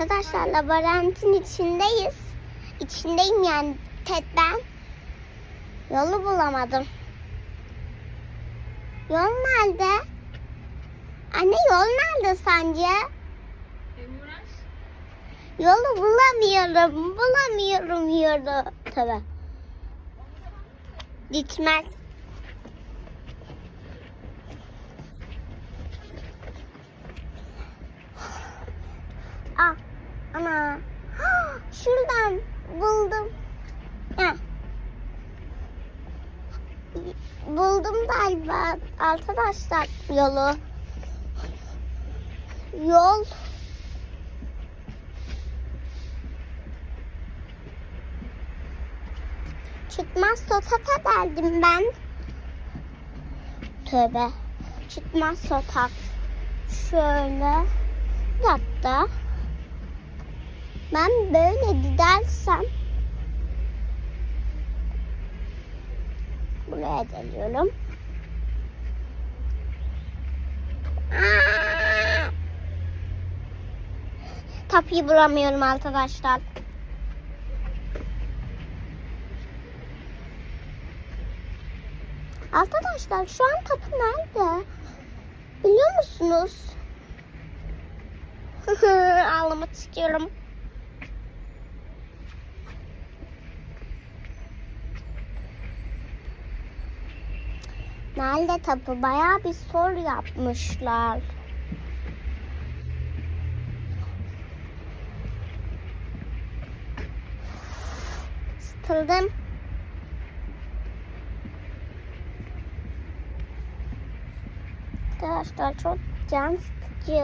Arkadaşlar labirentin içindeyiz. İçindeyim yani tek ben. Yolu bulamadım. Yol nerede? Anne yol nerede sence? Yolu bulamıyorum. Bulamıyorum yolu. Tabii. Gitmez. Buldum. Heh. Buldum galiba arkadaşlar yolu. Yol. Çıkmaz sokaka geldim ben. Tövbe. Çıkmaz sokak. Şöyle. Dakika. Ben böyle gidersem buraya geliyorum. Tapıyı bulamıyorum arkadaşlar. Arkadaşlar şu an kapı nerede? Biliyor musunuz? Ağlamak istiyorum. Nerede tapu? Bayağı bir soru yapmışlar. Sıkıldım. Arkadaşlar çok can sıkıcı.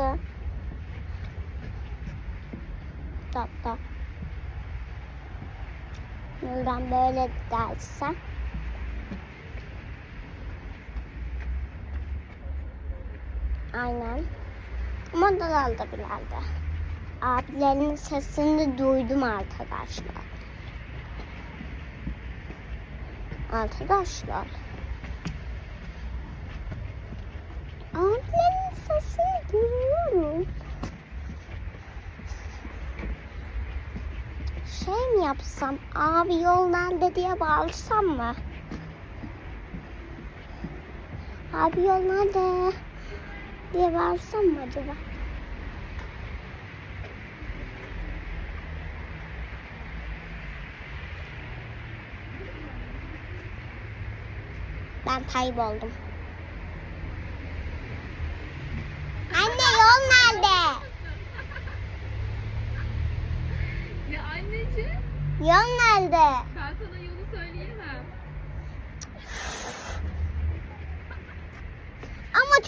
Hatta buradan böyle gidersem Aynen. Modalarda bilalde. Abilerin sesini duydum arkadaşlar. Arkadaşlar. Abilerin sesini duyuyorum. Şey mi yapsam? Abi yol nerede diye bağırsam mı? Abi yol nerede? Diye bağırsam mı acaba? Ben kayboldum. Anne yol nerede? Ya anneciğim Yol nerede?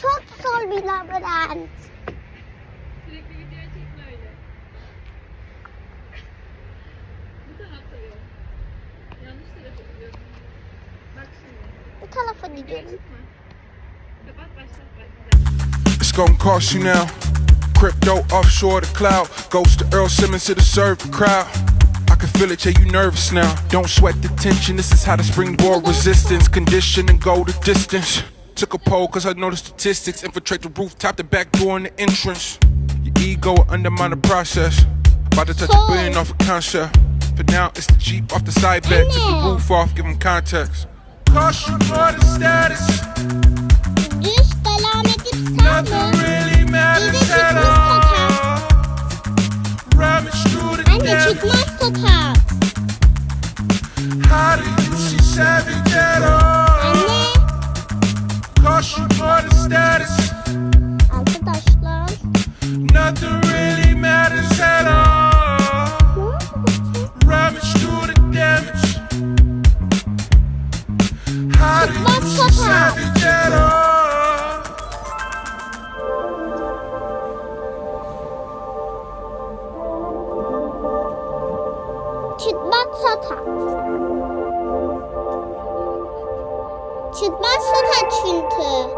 Çok zor bir labirent. Sürekli video çekme öyle. Bu tarafta yok. Yanlış tarafa gidiyorsun. Bak şimdi. Bu tarafa gidiyorum. Kapat başlat bak. It's gonna cost you now. Crypto offshore the cloud. Goes to Earl Simmons to the serve the crowd. I can feel it, yeah, you nervous now. Don't sweat the tension, this is how the springboard resistance. Condition and go the distance. Took a poll cause I know the statistics. Infiltrate the rooftop, the back door, and the entrance. Your ego will undermine the process. About to touch a billion off a concept. For now, it's the Jeep off the side back. Took the roof off, give them context. Cost you more than status. Çıkmaz sokak. Çıkmaz sokak çünkü.